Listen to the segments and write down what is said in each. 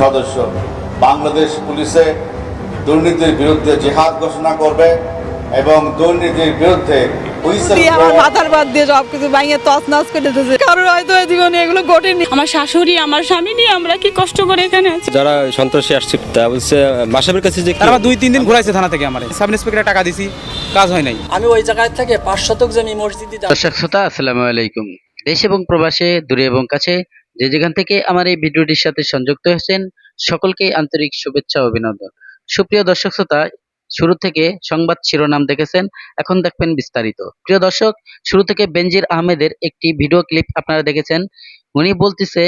সদস্য। বাংলাদেশ পুলিশে দুর্নীতির বিরুদ্ধে জেহাদ ঘোষণা করবে এবং দুর্নীতির বিরুদ্ধে আমার মাথার বাদ দিয়ে সব কিছু ভাঙিয়ে তছ করে দিতেছে কারোর হয়তো জীবনে এগুলো ঘটেনি। আমার শাশুড়ি আমার স্বামী নিয়ে আমরা কি কষ্ট করে এখানে আছি? যারা সন্ত্রাসী আসছে তা বলছে মাসাবের কাছে যে তারা দুই তিন দিন ঘুরাইছে থানা থেকে আমার। সাব ইন্সপেক্টর টাকা দিছি কাজ হয় নাই। আমি ওই জায়গায় থেকে পাঁচ শতক জমি মসজিদে দান দর্শক শ্রোতা আসসালামু আলাইকুম। দেশ এবং প্রবাসে দূরে এবং কাছে যে যেখান থেকে আমার এই ভিডিওটির সাথে সংযুক্ত হয়েছেন, সকলকে আন্তরিক শুভেচ্ছা অভিনন্দন। সুপ্রিয় দর্শক শ্রোতা, শুরু থেকে সংবাদ শিরোনাম দেখেছেন, এখন দেখবেন বিস্তারিত। প্রিয় দর্শক, শুরু থেকে বেনজির আহমেদের একটি ভিডিও ক্লিপ আপনারা দেখেছেন। উনি বলতেছে,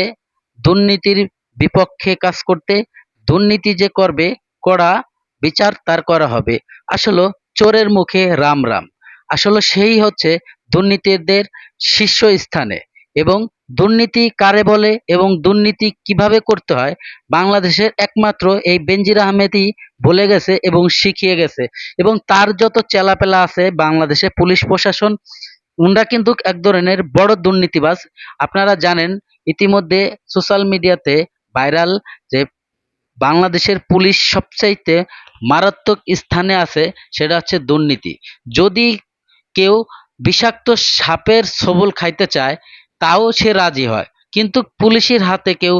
দুর্নীতির বিপক্ষে কাজ করতে দুর্নীতি যে করবে, কড়া বিচার তার করা হবে। আসলে চোরের মুখে রাম রাম। আসলে সেই হচ্ছে দুর্নীতিদের শীর্ষ স্থানে এবং দুর্নীতি কারে বলে এবং দুর্নীতি কীভাবে করতে হয়, বাংলাদেশের একমাত্র এই বেনজির আহমেদই বলে গেছে এবং শিখিয়ে গেছে। এবং তার যত চেলাপেলা আছে বাংলাদেশে পুলিশ প্রশাসন, উনরা কিন্তু এক ধরনের বড় দুর্নীতিবাজ। আপনারা জানেন, ইতিমধ্যে সোশ্যাল মিডিয়াতে ভাইরাল যে বাংলাদেশের পুলিশ সবচাইতে মারাত্মক স্থানে আছে, সেটা হচ্ছে দুর্নীতি। যদি কেউ বিষাক্ত সাপের সবল খাইতে চায় তাও সে রাজি হয়। কিন্তু পুলিশের হাতে কেউ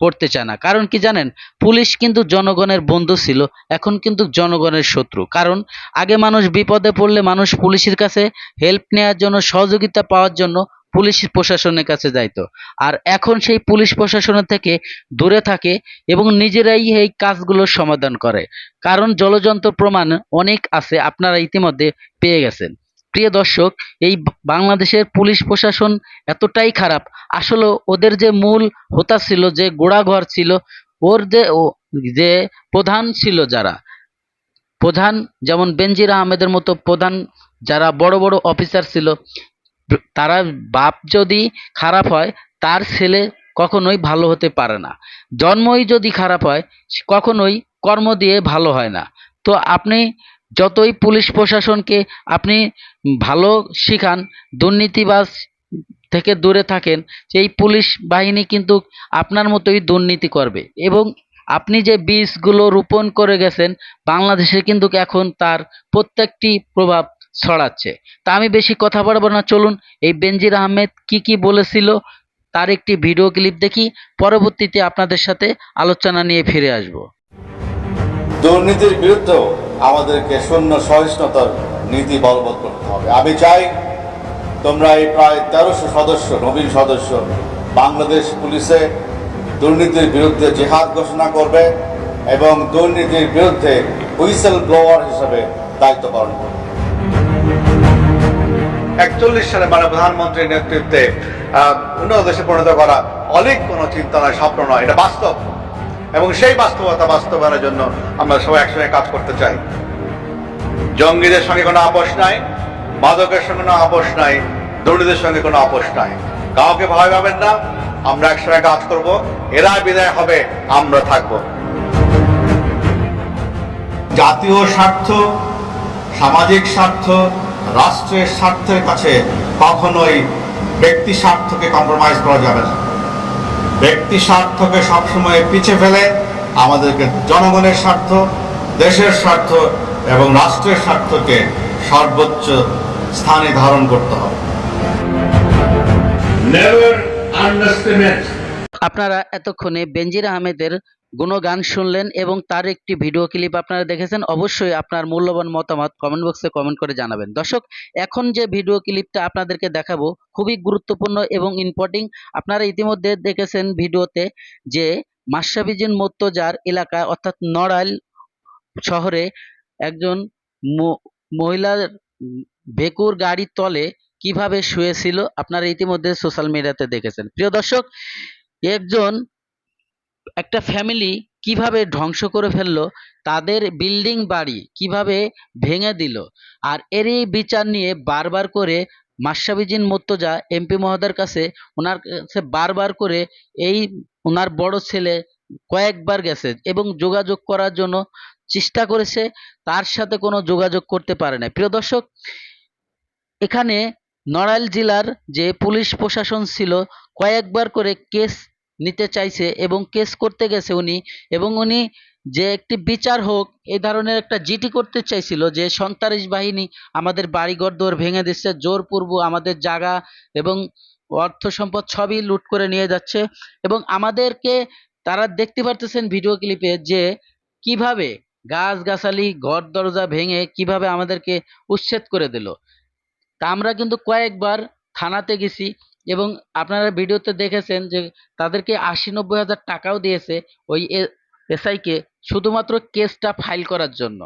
পড়তে চায় না। কারণ কি জানেন? পুলিশ কিন্তু জনগণের বন্ধু ছিল, এখন কিন্তু জনগণের শত্রু। কারণ আগে মানুষ বিপদে পড়লে মানুষ পুলিশের কাছে হেল্প নেওয়ার জন্য, সহযোগিতা পাওয়ার জন্য পুলিশ প্রশাসনের কাছে যাইতো। আর এখন সেই পুলিশ প্রশাসনের থেকে দূরে থাকে এবং নিজেরাই এই কাজগুলোর সমাধান করে। কারণ জলযন্ত্র প্রমাণ অনেক আছে, আপনারা ইতিমধ্যে পেয়ে গেছেন। প্রিয় দর্শক, এই বাংলাদেশের পুলিশ প্রশাসন এতটাই খারাপ। আসলে ওদের যে মূল হোতা ছিল, যে গোড়াঘর ছিল, ওর যে ও- যে প্রধান ছিল যারা, প্রধান যেমন বেনজির আহমেদের মতো প্রধান যারা বড় বড় অফিসার ছিল, তারা বাপ যদি খারাপ হয়, তার ছেলে কখনোই ভালো হতে পারে না। জন্মই যদি খারাপ হয়, কখনোই কর্ম দিয়ে ভালো হয় না। তো আপনি যতই পুলিশ প্রশাসনকে আপনি ভালো শিখান, দুর্নীতিবাজ থেকে দূরে থাকেন, সেই পুলিশ বাহিনী কিন্তু আপনার মতোই দুর্নীতি করবে। এবং আপনি যে বীজগুলো রোপণ করে গেছেন, বাংলাদেশে কিন্তু এখন তার প্রত্যেকটি প্রভাব ছড়াচ্ছে। তা আমি বেশি কথা বলব না। চলুন, এই বেনজির আহমেদ কি কি বলেছিল তার একটি ভিডিও ক্লিপ দেখি। পরবর্তীতে আপনাদের সাথে আলোচনা নিয়ে ফিরে আসব। দুর্নীতির বিরুদ্ধেও আমাদেরকে শূন্য সহিষ্ণুতার নীতি বলবৎ করতে হবে। আমি চাই তোমরা এই প্রায় তেরোশো সদস্য, নবীন সদস্য বাংলাদেশ পুলিশে দুর্নীতির বিরুদ্ধে জেহাদ ঘোষণা করবে এবং দুর্নীতির বিরুদ্ধে হুইসেল ব্লোয়ার হিসেবে দায়িত্ব পালন করবে। একচল্লিশ সালে মানে প্রধানমন্ত্রীর নেতৃত্বে উন্নত দেশে পরিণত করা অনেক কোনো চিন্তা নয়, স্বপ্ন নয়, এটা বাস্তব। এবং সেই বাস্তবতা বাস্তবায়নের জন্য আমরা সবাই একসঙ্গে কাজ করতে চাই। জঙ্গিদের সঙ্গে কোনো আপোষ নাই মাদকের সঙ্গে কোনো আপোষ নাই দুর্নীতির সঙ্গে কোনো আপোষ নাই। কাউকে ভয় পাবেন না, আমরা একসঙ্গে কাজ করব এরা বিদায় হবে, আমরা থাকব। জাতীয় স্বার্থ, সামাজিক স্বার্থ, রাষ্ট্রের স্বার্থের কাছে কখনোই ব্যক্তি স্বার্থকে কম্প্রোমাইজ করা যাবে না। ব্যক্তি স্বার্থকে সবসময় পিছিয়ে ফেলে আমাদেরকে জনগণের স্বার্থ দেশের স্বার্থ এবং রাষ্ট্রের স্বার্থকে সর্বোচ্চ স্থানে ধারণ করতে হবে। আপনারা এতক্ষণে বেঞ্জির আহমেদের গুণগান শুনলেন এবং তার একটি ভিডিও ক্লিপ আপনারা দেখেছেন, অবশ্যই আপনার মূল্যবান মতামত কমেন্ট বক্সে কমেন্ট করে জানাবেন। দর্শক, এখন যে ভিডিও ক্লিপটা আপনাদেরকে দেখাবো, খুবই গুরুত্বপূর্ণ এবং ইম্পর্টিং আপনারা ইতিমধ্যে দেখেছেন ভিডিওতে যে মাসাবিজিন মোত্তজার এলাকায় অর্থাৎ নড়াইল শহরে একজন মহিলার ভেকুর গাড়ির তলে কীভাবে শুয়েছিল, আপনারা ইতিমধ্যে সোশ্যাল মিডিয়াতে দেখেছেন। প্রিয় দর্শক, একজন একটা ফ্যামিলি কীভাবে ধ্বংস করে ফেলল, তাদের বিল্ডিং বাড়ি কীভাবে ভেঙে দিল, আর এরই বিচার নিয়ে বারবার করে মাসাবিজিন মোত্তজা এমপি মহোদয়ের কাছে ওনার কাছে বারবার করে এই ওনার বড় ছেলে কয়েকবার গেছে এবং যোগাযোগ করার জন্য চেষ্টা করেছে, তার সাথে কোনো যোগাযোগ করতে পারে না প্রিয় দর্শক, এখানে নড়াইল জেলার যে পুলিশ প্রশাসন ছিল, কয়েকবার করে কেস নিতে চাইছে এবং কেস করতে গেছে উনি এবং উনি যে একটি বিচার হোক এই ধরনের একটা জিটি করতে চাইছিল যে সন্ত্রাস বাহিনী আমাদের বাড়িঘর দৌড় ভেঙে দিচ্ছে জোরপূর্ব আমাদের জায়গা এবং অর্থ সম্পদ সবই লুট করে নিয়ে যাচ্ছে এবং আমাদেরকে তারা দেখতে পারতেছেন ভিডিও ক্লিপে যে কীভাবে গাছগাছালি, ঘর দরজা ভেঙে কীভাবে আমাদেরকে উচ্ছেদ করে দিল। তা আমরা কিন্তু কয়েকবার থানাতে গেছি এবং আপনারা ভিডিওতে দেখেছেন যে তাদেরকে আশি নব্বই হাজার টাকাও দিয়েছে ওই এসআইকে শুধুমাত্র কেসটা ফাইল করার জন্য।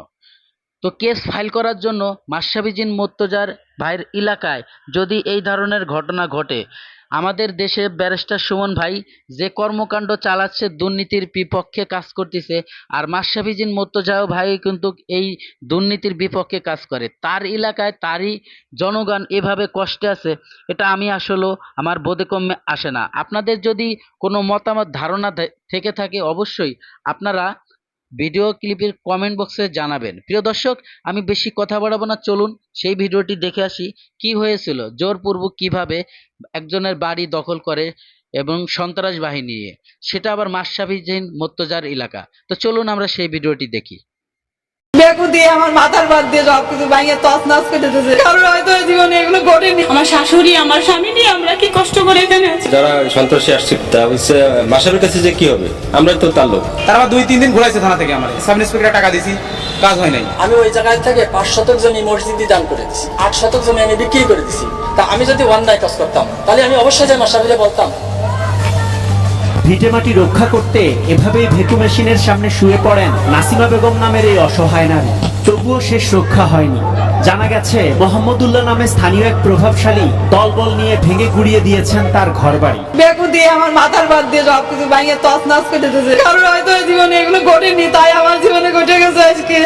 তো কেস ফাইল করার জন্য মাসাবিজিন মোত্তজার ভাইয়ের এলাকায় যদি এই ধরনের ঘটনা ঘটে আমাদের দেশে ব্যারিস্টার সুমন ভাই যে কর্মকাণ্ড চালাচ্ছে, দুর্নীতির বিপক্ষে কাজ করতেছে আর মাসাবিজিন মোত্তজাও ভাই কিন্তু এই দুর্নীতির বিপক্ষে কাজ করে। তার এলাকায় তারই জনগণ এভাবে কষ্টে আছে, এটা আমি আসলেও আমার বোধে কমে আসে না। আপনাদের যদি কোনো মতামত, ধারণা থেকে থাকে অবশ্যই আপনারা ভিডিও ক্লিপের কমেন্ট বক্সে জানাবেন। প্রিয় দর্শক, আমি বেশি কথা বাড়াবো না, চলুন সেই ভিডিওটি দেখে আসি, কি হয়েছিল, জোরপূর্বক কীভাবে একজনের বাড়ি দখল করে এবং সন্ত্রাস বাহিনী সেটা আবার মাসাবিজিন মোত্তজার এলাকা। তো চলুন আমরা সেই ভিডিওটি দেখি। বেকু দিয়ে আমার মাথার বাদ দিয়ে সব কিছু ভাঙিয়ে তস নাচ করে দিতেছে। কারোর হয়তো জীবনে এগুলো ঘটেনি। আমার শাশুড়ি আমার স্বামী নিয়ে আমরা কি কষ্ট করে এখানে আছি? যারা সন্ত্রাসী আসছে তা বলছে মাসাবের কাছে যে কি হবে? আমরা তো তার লোক। তারা দুই তিন দিন ঘুরাইছে থানা থেকে আমার। সাব ইন্সপেক্টর টাকা দিছি কাজ হয় নাই। আমি ওই জায়গায় থেকে পাঁচ শতক জমি মসজিদে দান করে দিছি। আট শতক জমি আমি বিক্রি করে দিছি। তা আমি যদি অন্যায় কাজ করতাম তাহলে আমি অবশ্যই যে মাসাবিলে বলতাম ভিটেমাটি রক্ষা করতে এভাবেই ভেকু মেশিনের সামনে শুয়ে পড়েন নাসিমা বেগম নামের এই অসহায় নারী। তবুও শেষ রক্ষা হয়নি। জানা গেছে, মোহাম্মদুল্লাহ নামে স্থানীয় এক প্রভাবশালী দলবল নিয়ে ভেঙে গুড়িয়ে দিয়েছেন তার ঘরবাড়ি। বেকু দিয়ে আমার মাথার বাদ দিয়ে সব কিছু ভাঙিয়ে তস নাচ করে দিতেছে। কারোর হয়তো জীবনে এগুলো ঘটেনি, তাই আমার জীবনে ঘটে গেছে আজকে।